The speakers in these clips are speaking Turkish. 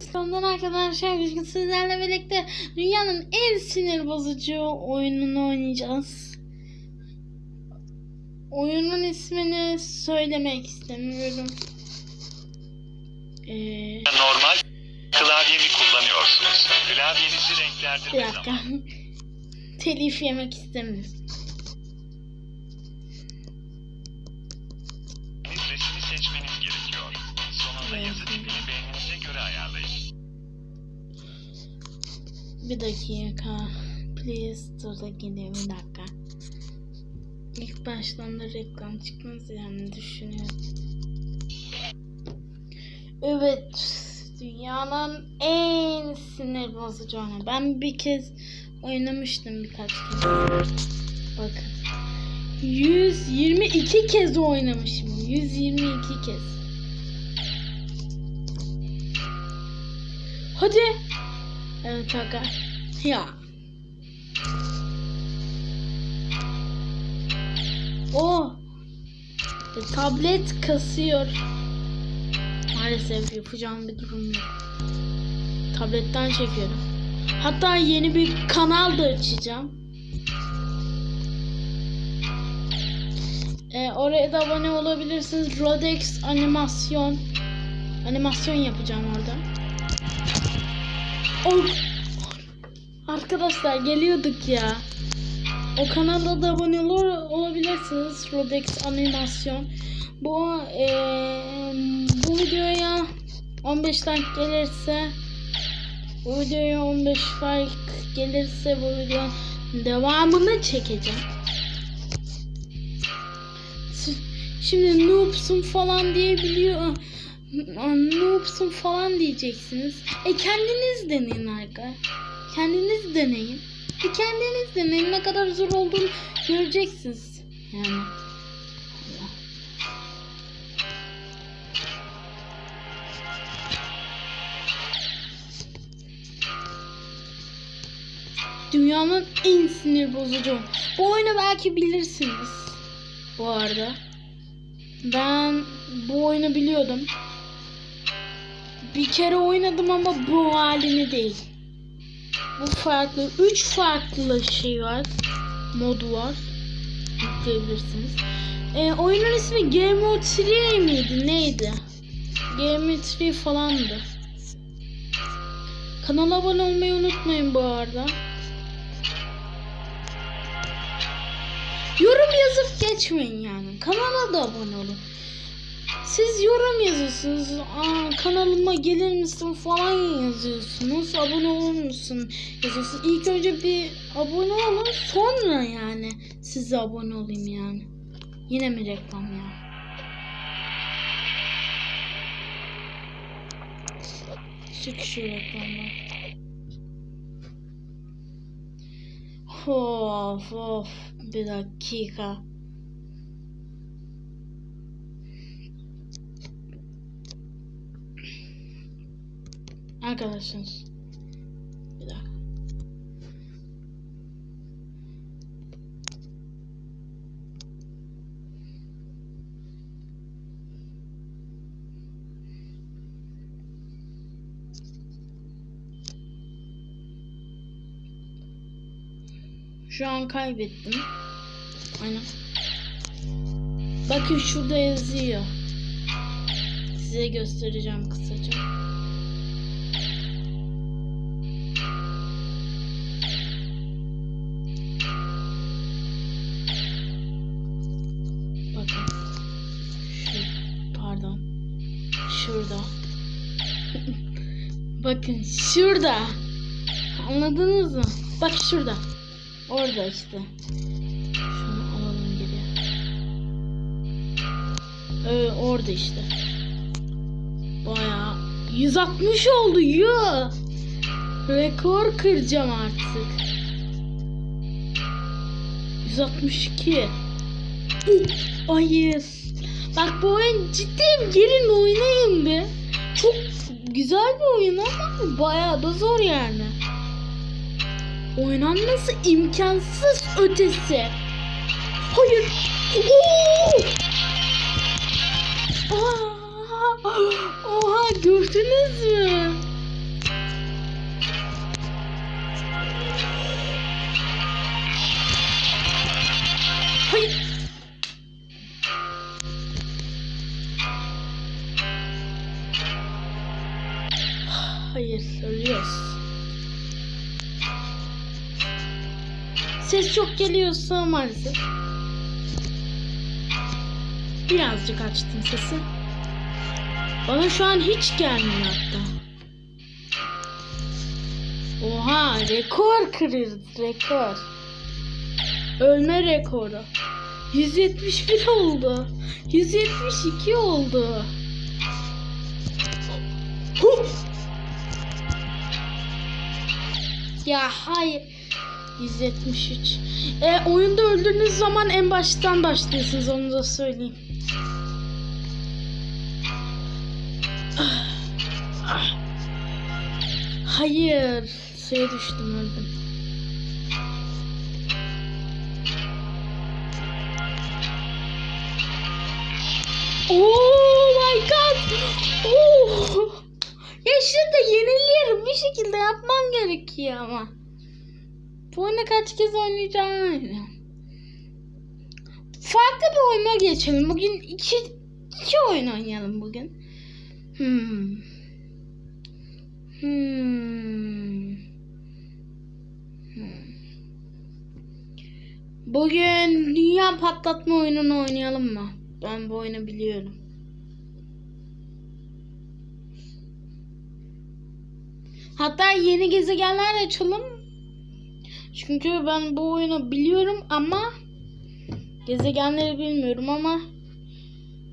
Sondan arkadaşlar bugün sizlerle birlikte dünyanın en sinir bozucu oyununu oynayacağız. Oyunun ismini söylemek istemiyorum. Ee, Normal klavyemi kullanıyorsunuz. Klavyenizi bir renklendirme dakika. zamanı. Telif yemek istemiyorum. Bir dakika. Please dur da bir dakika. İlk baştan reklam çıkmaz yani düşünüyorum. Evet. Dünyanın en sinir bozucu oyunu. Ben bir kez oynamıştım birkaç kez. Bakın. 122 kez oynamışım. 122 kez. Hadi. Aga. Ya. O. E, tablet kasıyor. Maalesef yapacağım bir durum yok. Tabletten çekiyorum. Hatta yeni bir kanal da açacağım. E, oraya da abone olabilirsiniz. Rodex animasyon. Animasyon yapacağım orada. Oh. Arkadaşlar geliyorduk ya. O kanala da abone olur, olabilirsiniz. Rodex Animasyon. Bu eee, bu videoya 15 like gelirse bu videoya 15 like gelirse bu videonun devamını çekeceğim. Şimdi noobsun falan diyebiliyor. Noobsun falan diyeceksiniz. E kendiniz deneyin arka. Kendiniz deneyin. E kendiniz deneyin. Ne kadar zor olduğunu göreceksiniz. Yani. Dünyanın en sinir bozucu. Bu oyunu belki bilirsiniz. Bu arada. Ben bu oyunu biliyordum. Bir kere oynadım ama bu halini değil. Bu farklı. Üç farklı şey var. Modu var. Yükleyebilirsiniz. Ee, oyunun ismi Game Mode 3 miydi? Neydi? Game Mode 3 falandı. Kanala abone olmayı unutmayın bu arada. Yorum yazıp geçmeyin yani. Kanala da abone olun. Siz yorum yazıyorsunuz. Aa, kanalıma gelir misin falan yazıyorsunuz. Abone olur musun yazıyorsunuz. İlk önce bir abone olun. Sonra yani size abone olayım yani. Yine mi reklam ya? Çık şu reklamdan. Of of bir dakika. Arkadaşlar. Bir dakika. Şu an kaybettim. Aynen. Bakın şurada yazıyor. Size göstereceğim kısaca. Bakın şurada. Anladınız mı? Bak şurada. Orada işte. Şunu alalım geri. Ee, orada işte. Bayağı 160 oldu ya. Rekor kıracağım artık. 162. Uh, Hayır. Bak bu oyun ciddiyim. Gelin oynayın be. Çok güzel bir oyun ama bayağı da zor yani. Oynanması imkansız ötesi. Hayır. Oha gördünüz mü? Ses çok geliyorsa maalesef. Birazcık açtım sesi. Bana şu an hiç gelmiyor hatta. Oha rekor kırıyoruz rekor. Ölme rekoru. 171 oldu. 172 oldu. Huh! Ya hayır. 173. E, oyunda öldüğünüz zaman en baştan başlıyorsunuz onu da söyleyeyim. Hayır. Suya düştüm öldüm. Oh my god. Oh. Ya şurada yeniliyorum bir şekilde yapmam gerekiyor ama. Bu oyunu kaç kez oynayacağım. Farklı bir oyuna geçelim. Bugün iki, iki oyun oynayalım bugün. Hmm. Hmm. Bugün dünya patlatma oyununu oynayalım mı? Ben bu oyunu biliyorum. Hatta yeni gezegenler açalım. Çünkü ben bu oyunu biliyorum ama gezegenleri bilmiyorum ama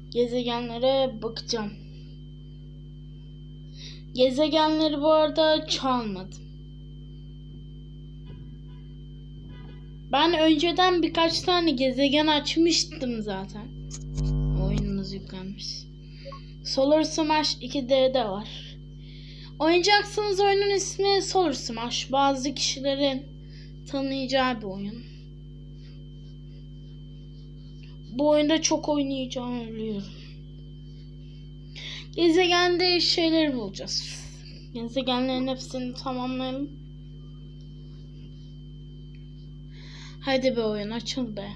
gezegenlere bakacağım. Gezegenleri bu arada çalmadım. Ben önceden birkaç tane gezegen açmıştım zaten. Oyunumuz yüklenmiş. Solar Smash 2D'de var. Oynayacaksınız oyunun ismi Solar Smash. Bazı kişilerin tanıyacağı bir oyun. Bu oyunda çok oynayacağımı biliyorum. Gezegende şeyler bulacağız. Gezegenlerin hepsini tamamlayalım. Hadi be oyun açıl be.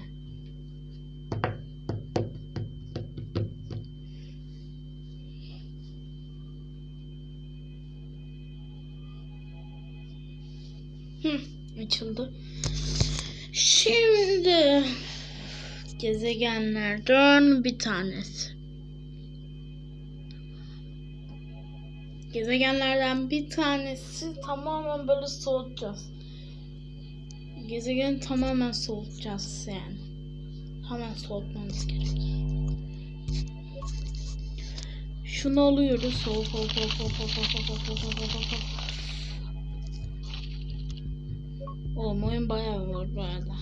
Hı, açıldı. Şimdi gezegenlerden bir tanesi. Gezegenlerden bir tanesi tamamen böyle soğutacağız. Gezegeni tamamen soğutacağız yani. Hemen soğutmamız gerek. Şunu alıyoruz. Soğuk, soğuk, soğuk, soğuk, soğuk, soğuk, soğuk, soğuk, soğuk, soğuk, Oğlum oyun bayağı var bu arada.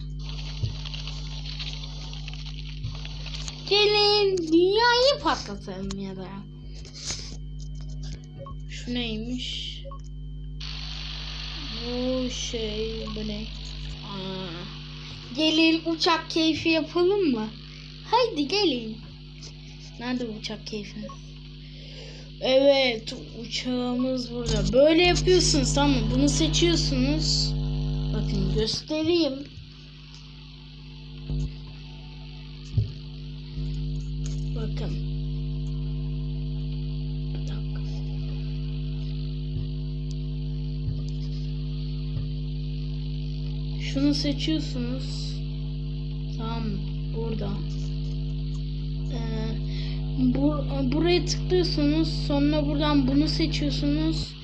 Gelin dünyayı patlatalım ya da. Şu neymiş? Bu şey bu ne? Aa. Gelin uçak keyfi yapalım mı? Haydi gelin. Nerede uçak keyfi? Evet uçağımız burada. Böyle yapıyorsunuz tamam mı? Bunu seçiyorsunuz. Bakın göstereyim. Bakın. Şunu seçiyorsunuz. Mı? burada. Ee, bu, buraya tıklıyorsunuz. Sonra buradan bunu seçiyorsunuz.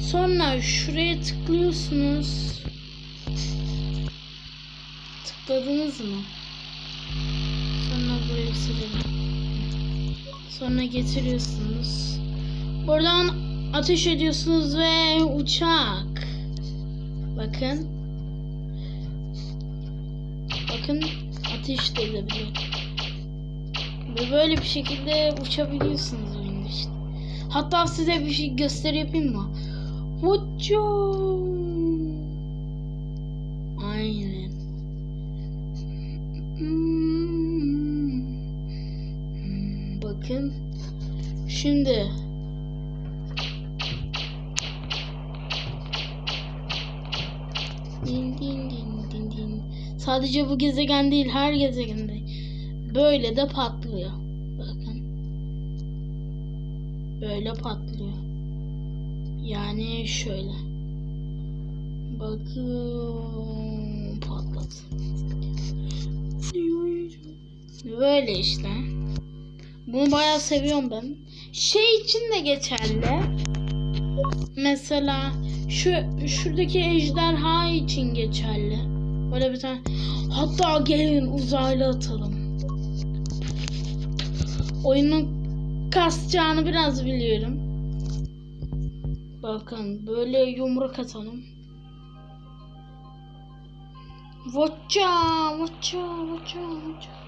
Sonra şuraya tıklıyorsunuz. Tıkladınız mı? Sonra buraya silelim. Sonra getiriyorsunuz. Buradan ateş ediyorsunuz ve uçak. Bakın. Bakın ateş de edebiliyor. Ve böyle bir şekilde uçabiliyorsunuz oyunda işte. Hatta size bir şey gösteri yapayım mı? Hocam. Bakın. Şimdi. Din din din din din. Sadece bu gezegen değil her gezegende. Böyle de patlıyor. Bakın. Böyle patlıyor. Yani şöyle. Bakın Böyle işte. Bunu bayağı seviyorum ben. Şey için de geçerli. Mesela şu şuradaki ejderha için geçerli. Böyle bir tane hatta gelin uzaylı atalım. Oyunun kasacağını biraz biliyorum. Bakın böyle yumruk atalım. Vaça, vaça, vaça, vaça.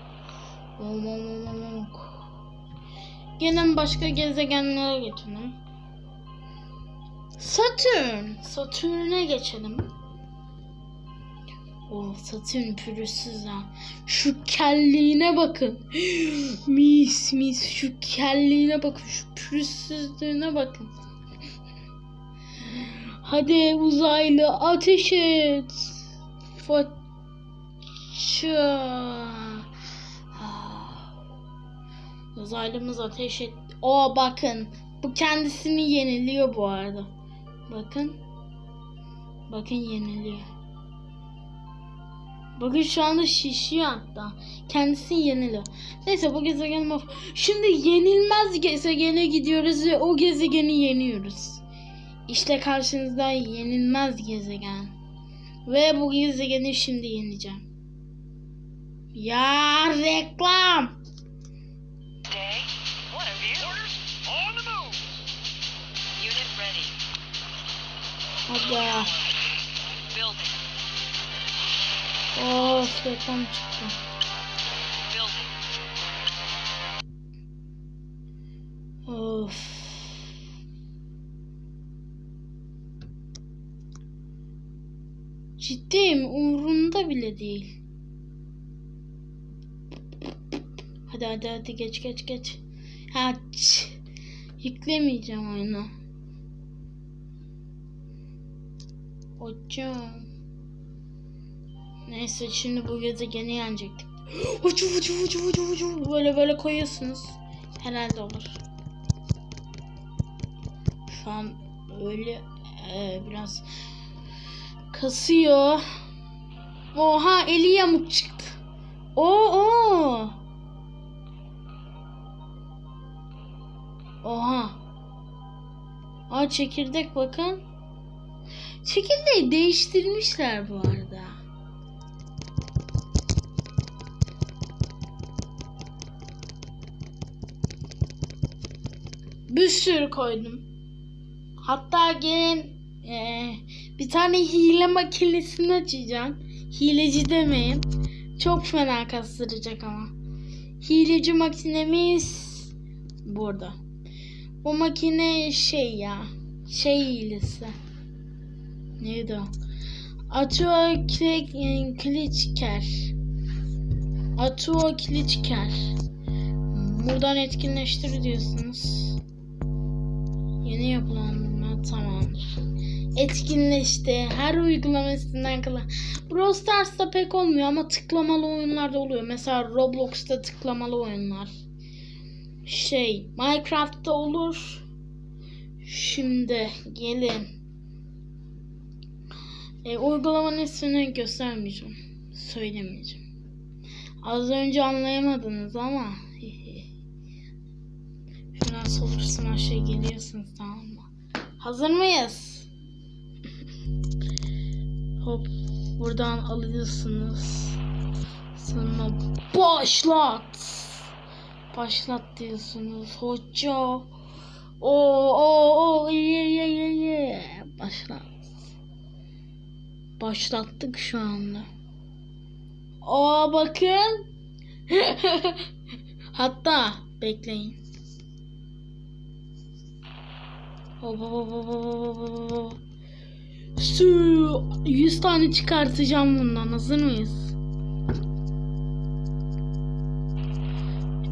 Gene başka gezegenlere geçelim. Satürn. Satürn'e geçelim. O Satürn pürüzsüz ha. Şu kelliğine bakın. mis mis şu kelliğine bakın. Şu pürüzsüzlüğüne bakın. Hadi uzaylı ateş et. Faça. Uzaylımız ateş et. O bakın. Bu kendisini yeniliyor bu arada. Bakın. Bakın yeniliyor. Bakın şu anda şişiyor hatta. Kendisi yeniliyor. Neyse bu gezegen of. Şimdi yenilmez gezegene gidiyoruz ve o gezegeni yeniyoruz. İşte karşınızda yenilmez gezegen. Ve bu gezegeni şimdi yeneceğim. Ya reklam. Hadi. Of reklam çıktı. Of. Ciddiyim umurumda bile değil. Hadi hadi hadi geç geç geç. Ha, Yüklemeyeceğim oyunu. Hocam. Neyse şimdi bu gezegeni yenecektik. Ucu ucu ucu ucu ucu böyle böyle koyuyorsunuz. Herhalde olur. Şu an öyle e, biraz kasıyor. Oha eli yamuk çıktı. Oo oo. Oha. Aa çekirdek bakın. Çekirdeği değiştirmişler bu arada. Bir sürü koydum. Hatta gelin eee, bir tane hile makinesini açacağım. Hileci demeyin. Çok fena kastıracak ama. Hileci makinemiz burada. Bu makine şey ya. Şey hilesi. Neydi o? Atuo Kli- Klitschker. Atuo Klitschker. Buradan etkinleştir diyorsunuz. Yeni yapılandırma tamamdır. Etkinleşti. Her uygulamasından kalan. Brawl Stars'ta pek olmuyor ama tıklamalı oyunlarda oluyor. Mesela Roblox'ta tıklamalı oyunlar. Şey, Minecraft'ta olur. Şimdi gelin. E, uygulamanın ismini göstermeyeceğim. Söylemeyeceğim. Az önce anlayamadınız ama. Şuradan solursun aşağı geliyorsunuz tamam mı? Hazır mıyız? Hop buradan alıyorsunuz. Sonra başlat. Başlat diyorsunuz. Hoca. O o o ye ye ye ye. Başlat. Başlattık şu anda. Aa bakın. Hatta bekleyin. Hop hop hop hop hop hop hop. Su 100 tane çıkartacağım bundan. Hazır mıyız?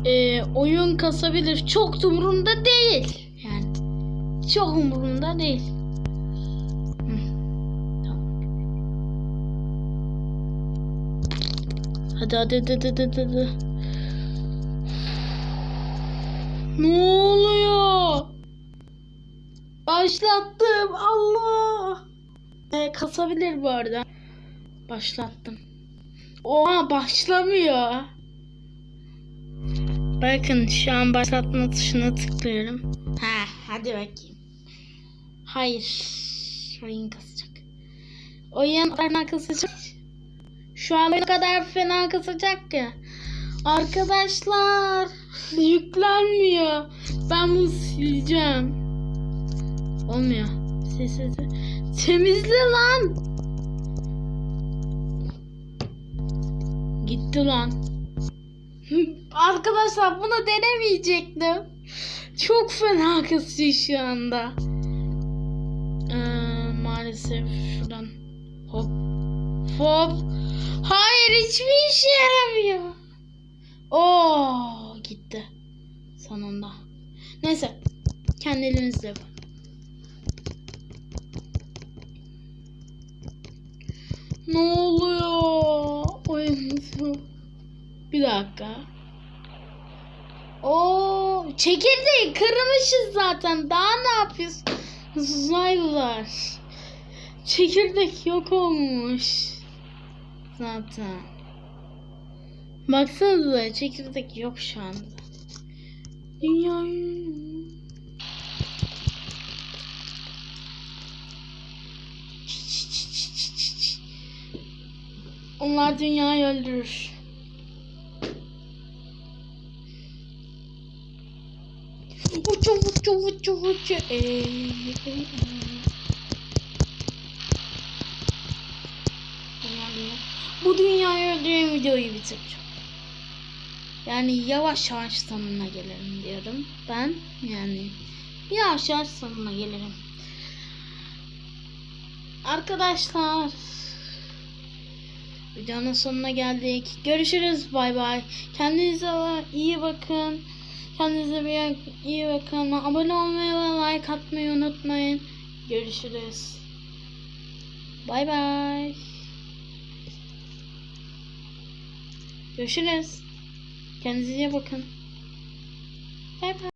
Ee, oyun kasabilir. Çok da umurumda değil. Yani çok umurumda değil. Hadi hadi hadi hadi hadi. hadi. Ne oluyor? Başlattım. Allah. Ee, kasabilir bu arada. Başlattım. Oha başlamıyor. Bakın şu an başlatma tuşuna tıklıyorum. Ha, hadi bakayım. Hayır. Oyun kasacak. Oyun kasacak. Şu an ne kadar fena kasacak ki. Arkadaşlar yüklenmiyor. Ben bunu sileceğim. Olmuyor. Sessiz. Temizle lan. Gitti lan. Arkadaşlar bunu denemeyecektim. Çok fena kasıyor şu anda. Ee, maalesef şuradan hop hop. Hayır hiçbir işe yaramıyor. Oo gitti. Sonunda. Neyse. Kendi elimizle yapalım. Ne oluyor? Oyun Bir dakika. Oo, çekirdeği kırmışız zaten. Daha ne yapıyoruz? Uzaylılar. Çekirdek yok olmuş. Zaten. Baksanıza çekirdek yok şu anda. Dünya Onlar dünyayı öldürür. Uçu uçu uçu uçu ey, Bu dünyayı öldüren videoyu bitireceğim. Yani yavaş yavaş sonuna gelirim diyorum. Ben yani yavaş yavaş sonuna gelirim. Arkadaşlar videonun sonuna geldik. Görüşürüz. Bay bay. Kendinize iyi bakın. Kendinize bir iyi bakın. Abone olmayı ve like atmayı unutmayın. Görüşürüz. Bay bay. Görüşürüz. Kendinize iyi bakın. Bay bay.